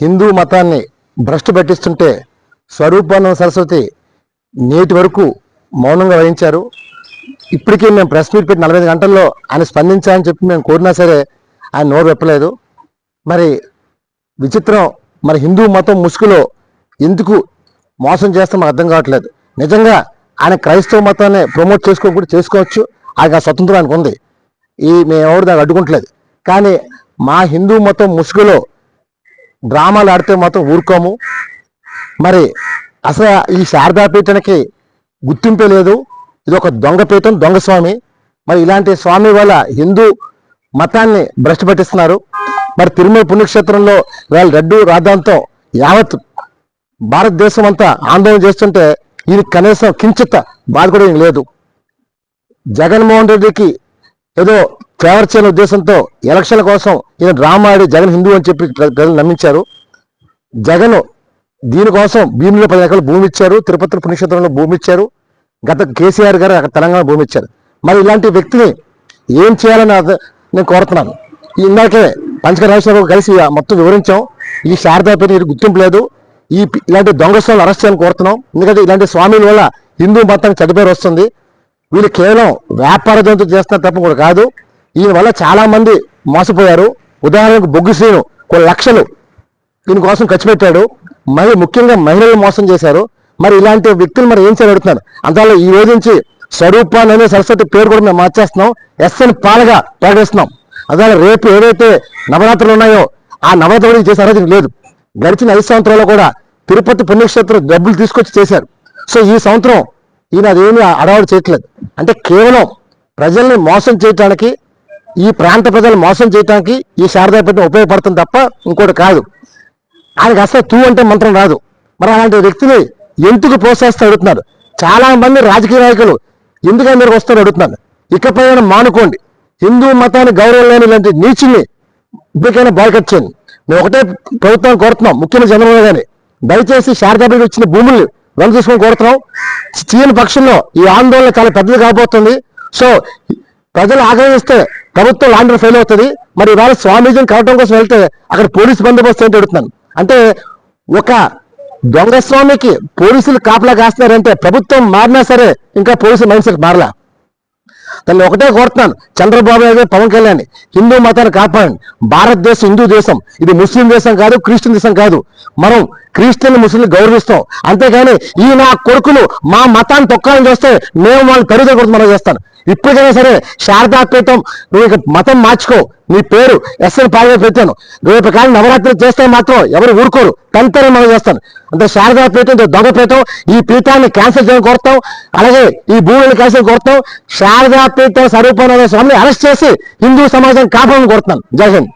హిందూ మతాన్ని భ్రష్టు పట్టిస్తుంటే స్వరూపానంద సరస్వతి నేటి వరకు మౌనంగా వహించారు. ఇప్పటికీ మేము ప్రెస్ మీట్ పెట్టి నలభై ఐదు గంటల్లో ఆయన స్పందించాలని చెప్పి మేము కోరినా సరే ఆయన నోరు వెప్పలేదు. మరి విచిత్రం మరి హిందూ మతం ముసుగులో ఎందుకు మోసం చేస్తే మాకు అర్థం కావట్లేదు. నిజంగా ఆయన క్రైస్తవ మతాన్ని ప్రమోట్ చేసుకోకుండా చేసుకోవచ్చు. ఆయన స్వతంత్రం ఆయనకు ఉంది ఈ మేము ఎవరు దాన్ని అడ్డుకుంటలేదు కానీ మా హిందూ మతం ముసుగులో డ్రామాలు ఆడితే మాత్రం ఊరుకోము. మరి అసలు ఈ శారదాపీఠానికి గుర్తింపే లేదు. ఇది ఒక దొంగ పీఠం దొంగ స్వామి. మరి ఇలాంటి స్వామి వల్ల హిందూ మతాన్ని భ్రష్టు పట్టిస్తున్నారు. మరి తిరుమల పుణ్యక్షేత్రంలో వాళ్ళ రెడ్డు రాధాంతం యావత్ భారతదేశం అంతా ఆందోళన చేస్తుంటే ఈయన కనీసం కించిత బాధ కూడా లేదు. జగన్మోహన్ రెడ్డికి ఏదో ఫేవర్ చేయని ఉద్దేశంతో ఎలక్షన్ల కోసం ఈయన రామాయుడు జగన్ హిందూ అని చెప్పి ప్రజలు నమ్మించారు. జగన్ దీనికోసం భీమిలో పది ఎకరాలు భూమి ఇచ్చారు. తిరుపతి పుణ్యక్షేత్రంలో భూమి ఇచ్చారు. గత కేసీఆర్ గారు అక్కడ తెలంగాణ భూమి ఇచ్చారు. మరి ఇలాంటి వ్యక్తిని ఏం చేయాలని నేను కోరుతున్నాను. ఈ ఇందాకే పంచక రాజేశ్వరరావు కలిసి మొత్తం వివరించాం. ఈ శారదాపేట ఇది గుర్తింపు లేదు. ఈ ఇలాంటి దొంగ అరెస్ట్ చేయాలని కోరుతున్నాం. ఎందుకంటే ఇలాంటి స్వామిల వల్ల హిందూ మతానికి చెడ్డ వస్తుంది. వీళ్ళు కేవలం వ్యాపార జంతువు చేస్తున్నారు తప్ప కూడా కాదు. ఈయన వల్ల చాలామంది మోసపోయారు. ఉదాహరణకు బొగ్గు శ్రీను కొన్ని లక్షలు దీనికోసం ఖర్చు పెట్టాడు. మరి ముఖ్యంగా మహిళలు మోసం చేశారు. మరి ఇలాంటి వ్యక్తులు మరి ఏం చేయాలి అడుగుతున్నారు అందువల్ల ఈ రోజు నుంచి స్వరూపాన్ని అనే సరస్వతి పేరు కూడా మేము మార్చేస్తున్నాం. ఎస్ఎన్ పాలగా ప్రకటిస్తున్నాం అందువల్ల రేపు ఏవైతే నవరాత్రులు ఉన్నాయో ఆ నవరాత్రులు చేసే అర్హత లేదు. గడిచిన ఐదు సంవత్సరాల్లో కూడా తిరుపతి పుణ్యక్షేత్రం డబ్బులు తీసుకొచ్చి చేశారు. సో ఈ సంవత్సరం ఈయన అదేమీ అడవాడు చేయట్లేదు. అంటే కేవలం ప్రజల్ని మోసం చేయటానికి ఈ ప్రాంత ప్రజలు మోసం చేయడానికి ఈ శారదాపీఠం ఉపయోగపడుతుంది తప్ప ఇంకోటి కాదు. ఆయనకి అసలు తూ అంటే మంత్రం రాదు. మరి అలాంటి వ్యక్తిని ఎందుకు ప్రోత్సహిస్తూ అడుగుతున్నారు? చాలా మంది రాజకీయ నాయకులు ఎందుకని మీరు వస్తారు అడుగుతున్నారు. ఇకపై మానుకోండి. హిందూ మతాన్ని గౌరవం లేని ఇలాంటి నీచుల్ని ఇప్పటికైనా బాయ్కట్ చేయండి. మేము ఒకటే ప్రభుత్వం కోరుతున్నాం ముఖ్యమంత్రి చంద్రబాబు గారిని. దయచేసి శారదాపేట ఇచ్చిన భూముల్ని వెనక తీసుకొని కోరుతున్నాం. చీని పక్షంలో ఈ ఆందోళన చాలా పెద్దది కాబోతుంది. సో ప్రజలు ఆగ్రహిస్తే ప్రభుత్వం లాండర్ ఫెయిల్ అవుతుంది. మరి ఇవాళ స్వామీజీని కలవటం కోసం వెళ్తే అక్కడ పోలీసు బందోబస్తు ఏంటి అడుగుతున్నాను. అంటే ఒక దొంగస్వామికి పోలీసులు కాపలా కాస్తున్నారంటే ప్రభుత్వం మారినా సరే ఇంకా పోలీసు మైండ్ సెట్ మారలా. తను ఒకటే కోరుతున్నాను. చంద్రబాబు నాయుడు పవన్ కళ్యాణ్ హిందూ మతాన్ని కాపాడండి. భారతదేశం హిందూ దేశం. ఇది ముస్లిం దేశం కాదు క్రిస్టియన్ దేశం కాదు. మనం క్రిస్టియన్ ముస్లింలు గౌరవిస్తాం. అంతేగాని ఈ నా కొడుకులు మా మతాన్ని తొక్కాలని చేస్తే మేము వాళ్ళని తరుదల కొడుతు మనం చేస్తాను ఇప్పటికైనా సరే శారదాపీఠం నువ్వు ఇక మతం మార్చుకో. నీ పేరు ఎస్ఎన్ పాగా పెట్టాను. రేపు కానీ నవరాత్రి చేస్తే మాత్రం ఎవరు ఊరుకోరు. తంతనే మనం చేస్తాను అంటే శారదాపీఠం దొంగపీఠం. ఈ పీఠాన్ని క్యాన్సిల్ చేయడం కోరుతాం. అలాగే ఈ భూమిని క్యాన్సిల్ కోరుతాం. శారదాపీఠ స్వరూపానంద స్వామిని అరెస్ట్ చేసి హిందూ సమాజం కాపాడని కోరుతున్నాను. జై హింద్.